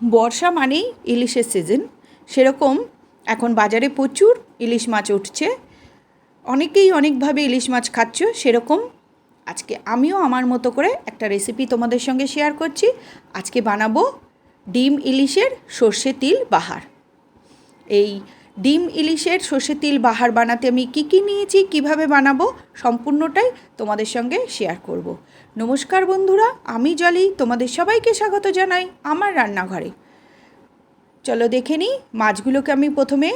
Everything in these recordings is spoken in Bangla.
বর্ষা মানেই ইলিশের সিজন সেরকম এখন বাজারে প্রচুর ইলিশ মাছ উঠছে। অনেকেই অনেকভাবে ইলিশ মাছ খাচ্ছ, সেরকম। আজকে আমিও আমার মতো করে একটা রেসিপি তোমাদের সঙ্গে শেয়ার করছি। আজকে বানাবো ডিম ইলিশের সর্ষে তিল বাহার। এই ডিম ইলিশের সর্ষে তিল বাহার বানাতে আমি কি কি নিয়েছি, কীভাবে বানাবো, সম্পূর্ণটাই তোমাদের সঙ্গে শেয়ার করব। নমস্কার বন্ধুরা, আমি জলি, তোমাদের সবাইকে স্বাগত জানাই আমার রান্নাঘরে। চলো দেখে নিই, মাছগুলোকে আমি প্রথমে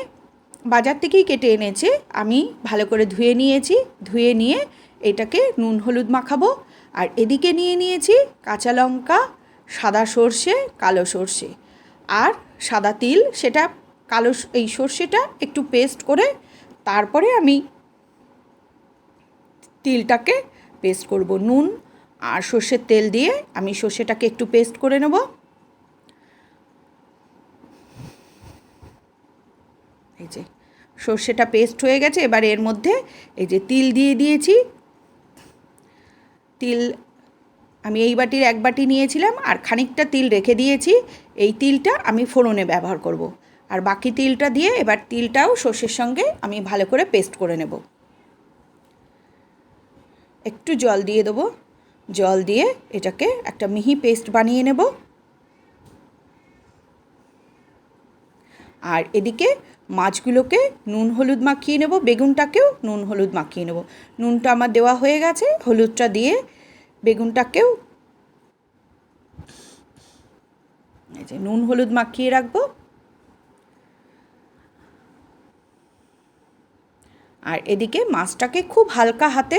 বাজার থেকেই কেটে এনেছি। আমি ভালো করে ধুয়ে নিয়েছি, ধুয়ে নিয়ে এটাকে নুন হলুদ মাখাবো। আর এদিকে নিয়ে নিয়েছি কাঁচা লঙ্কা, সাদা সর্ষে, কালো সর্ষে। আর সাদা তিল, সেটা কালো এই সর্ষেটা একটু পেস্ট করে তারপরে আমি তিলটাকে পেস্ট করব। নুন আর সর্ষের তেল দিয়ে আমি সর্ষেটাকে একটু পেস্ট করে নেব। এই যে সর্ষেটা পেস্ট হয়ে গেছে, এবার এর মধ্যে এই যে তিল দিয়ে দিয়েছি। তিল আমি এই বাটির এক বাটি নিয়েছিলাম আর খানিকটা তিল রেখে দিয়েছি। এই তিলটা আমি ফোড়নে ব্যবহার করব। আর বাকি তিলটা দিয়ে এবার তিলটাও সর্ষের সঙ্গে আমি ভালো করে পেস্ট করে নেব। একটু জল দিয়ে দেবো। জল দিয়ে এটাকে একটা মিহি পেস্ট বানিয়ে নেব। আর এদিকে মাছগুলোকে নুন হলুদ মাখিয়ে নেব, বেগুনটাকেও নুন হলুদ মাখিয়ে নেব। নুনটা আমার দেওয়া হয়ে গেছে, হলুদটা দিয়ে বেগুনটাকেও যে নুন হলুদ মাখিয়ে রাখব। আর এদিকে মাছটাকে খুব হালকা হাতে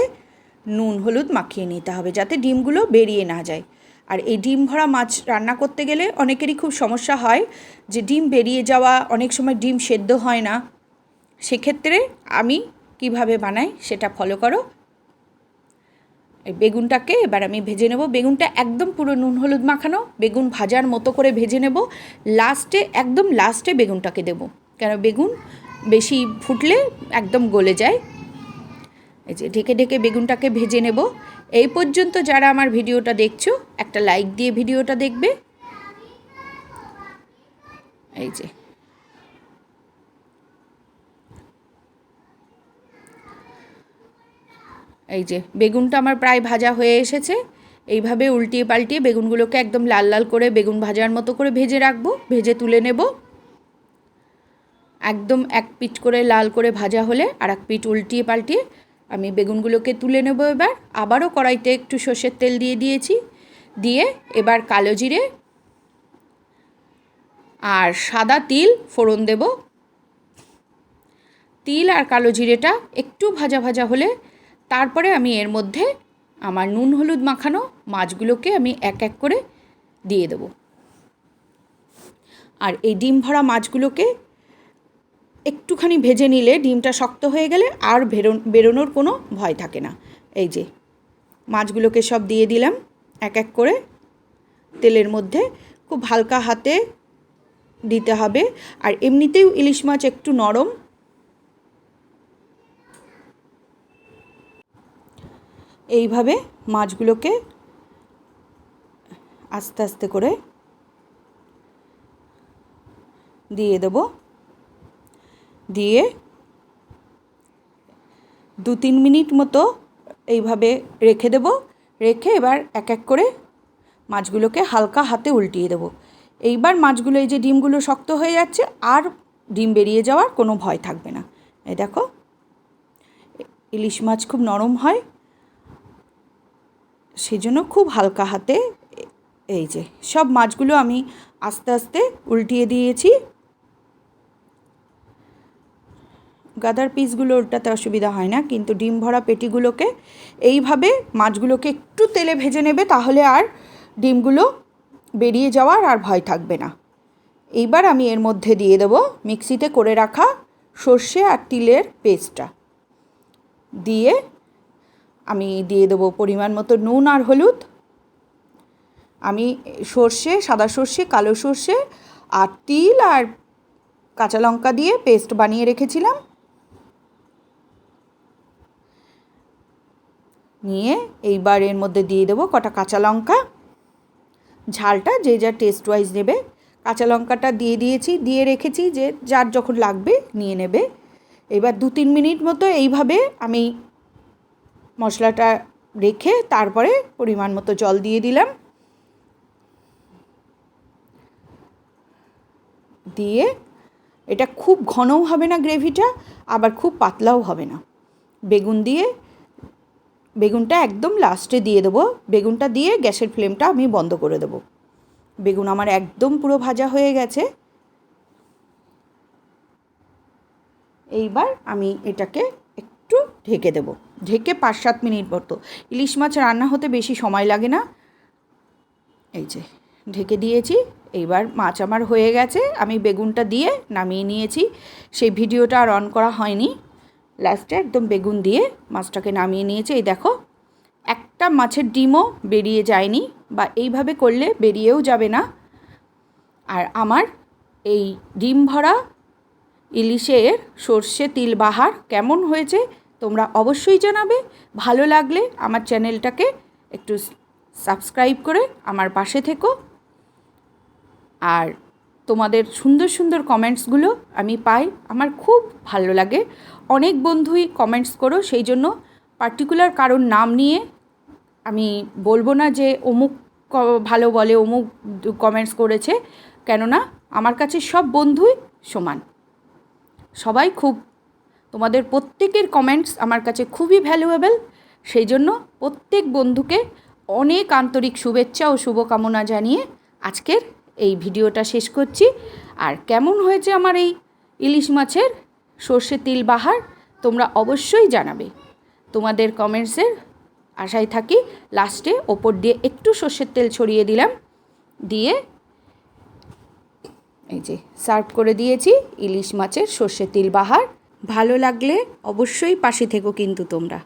নুন, হলুদ মাখিয়ে নিতে হবে যাতে ডিমগুলো বেরিয়ে না যায়। আর এই ডিম ভরা মাছ রান্না করতে গেলে অনেকেরই খুব সমস্যা হয় যে ডিম বেরিয়ে যাওয়া, অনেক সময় ডিম সেদ্ধ হয় না। সেক্ষেত্রে আমি কীভাবে বানাই সেটা ফলো করো। বেগুনটাকে এবার আমি ভেজে নেব। বেগুনটা একদম পুরো নুন, হলুদ মাখানো। বেগুন ভাজার মতো করে ভেজে নেব। লাস্টে, একদম লাস্টে বেগুনটাকে দেব। কেন? বেগুন বেশি ফুটলে একদম গলে যায়। এই যে ঢেকে ঢেকে বেগুনটাকে ভেজে নেব। এই পর্যন্ত যারা আমার ভিডিওটা দেখছ, একটা লাইক দিয়ে ভিডিওটা দেখবে। এই যে। এই যে, বেগুনটা আমার প্রায় ভাজা হয়ে এসেছে। এইভাবে উল্টিয়ে পাল্টিয়ে বেগুনগুলোকে একদম লাল লাল করে বেগুন ভাজার মতো করে ভেজে রাখব, ভেজে তুলে নেব। একদম এক পিঠ করে লাল করে ভাজা হলে আর এক পিঠ উল্টিয়ে পাল্টিয়ে আমি বেগুনগুলোকে তুলে নেব এবার। আবারও কড়াইতে একটু সর্ষের তেল দিয়ে দিয়েছি। দিয়ে এবার কালো জিরে আর সাদা তিল ফোড়ন দেব। তিল আর কালো জিরেটা একটু ভাজা ভাজা হলে তারপরে আমি এর মধ্যে আমার নুন হলুদ মাখানো মাছগুলোকে আমি এক এক করে দিয়ে দেব। আর এই ডিম ভরা মাছগুলোকে একটুখানি ভেজে নিলে ডিমটা শক্ত হয়ে গেলে আর বেরো বেরোনোর কোনো ভয় থাকে না। এই যে, মাছগুলোকে সব দিয়ে দিলাম এক এক করে। তেলের মধ্যে খুব হালকা হাতে দিতে হবে। আর এমনিতেও ইলিশ মাছ একটু নরম। এইভাবে মাছগুলোকে আস্তে আস্তে করে দিয়ে দেব। দিয়ে দু তিন মিনিট মতো এইভাবে রেখে দেব। রেখে এবার এক এক করে মাছগুলোকে হালকা হাতে উল্টিয়ে দেবো। এইবার মাছগুলো, এই যে ডিমগুলো শক্ত হয়ে যাচ্ছে, আর ডিম বেরিয়ে যাওয়ার কোনো ভয় থাকবে না। এই দেখো, ইলিশ মাছ খুব নরম হয়। সেজন্য খুব হালকা হাতে এই যে সব মাছগুলো আমি আস্তে আস্তে উল্টিয়ে দিয়েছি। গাদার পিসগুলো ওটাতে অসুবিধা হয় না, কিন্তু ডিম ভরা পেটিগুলোকে এইভাবে মাছগুলোকে একটু তেলে ভেজে নেবে তাহলে আর ডিমগুলো বেরিয়ে যাওয়ার আর ভয় থাকবে না। এইবার আমি এর মধ্যে দিয়ে দেবো মিক্সিতে করে রাখা সর্ষে আর তিলের পেস্টটা। দিয়ে আমি দিয়ে দেবো পরিমাণ মতো নুন আর হলুদ। আমি সর্ষে, সাদা সর্ষে, কালো সর্ষে আর তিল আর কাঁচা লঙ্কা দিয়ে পেস্ট বানিয়ে রেখেছিলাম। নিয়ে এইবার এর মধ্যে দিয়ে দেবো কটা কাঁচা লঙ্কা। ঝালটা যে যা টেস্ট ওয়াইজ নেবে। কাঁচা লঙ্কাটা দিয়ে দিয়েছি, দিয়ে রেখেছি যে যার যখন লাগবে নিয়ে নেবে। এবার দু তিন মিনিট মতো এইভাবে আমি মশলাটা রেখে তারপরে পরিমাণ মতো জল দিয়ে দিলাম। দিয়ে এটা খুব ঘনও হবে না গ্রেভিটা, আবার খুব পাতলাও হবে না। বেগুন দিয়ে বেগুনটা একদম লাস্টে দিয়ে দেবো। বেগুনটা দিয়ে গ্যাসের ফ্লেমটা আমি বন্ধ করে দেবো। বেগুন আমার একদম পুরো ভাজা হয়ে গেছে। এইবার আমি এটাকে একটু ঢেকে দেব। ঢেকে পাঁচ সাত মিনিট মতো। ইলিশ মাছ রান্না হতে বেশি সময় লাগে না। এই যে, ঢেকে দিয়েছি। এইবার মাছ আমার হয়ে গেছে। আমি বেগুনটা দিয়ে নামিয়ে নিয়েছি। সেই ভিডিওটা আর অন করা হয়নি। লাস্টে একদম বেগুন দিয়ে মাছটাকে নামিয়ে নিয়েছে। এই দেখো, একটা মাছের ডিমও বেরিয়ে যায়নি বা এইভাবে করলে বেরিয়েও যাবে না। আর আমার এই ডিম ভরা ইলিশের সর্ষে তিল বাহার কেমন হয়েছে তোমরা অবশ্যই জানাবে। ভালো লাগলে আমার চ্যানেলটাকে একটু সাবস্ক্রাইব করে আমার পাশে থেকো। আর তোমাদের সুন্দর সুন্দর কমেন্টসগুলো আমি পাই। আমার খুব ভালো লাগে। অনেক বন্ধুই কমেন্টস করো, সেই জন্য পার্টিকুলার কারোর নাম নিয়ে আমি বলব না যে অমুক ভালো বলে অমুক কমেন্টস করেছে, কেননা আমার কাছে সব বন্ধুই সমান। সবাই খুব, তোমাদের প্রত্যেকের কমেন্টস আমার কাছে খুবই ভ্যালুয়েবল সেই জন্য প্রত্যেক বন্ধুকে অনেক আন্তরিক শুভেচ্ছা ও শুভকামনা জানিয়ে আজকের এই ভিডিওটা শেষ করছি। আর কেমন হয়েছে আমার এই ইলিশ মাছের সর্ষে তিল বাহার, তোমরা অবশ্যই জানাবে। তোমাদের কমেন্টসের আশায় থাকি লাস্টে ওপর দিয়ে একটু সর্ষের তেল ছড়িয়ে দিলাম। দিয়ে এই যে সার্ভ করে দিয়েছি ইলিশ মাছের সর্ষে তিল বাহার। ভালো লাগলে অবশ্যই পাশে থেকো কিন্তু তোমরা।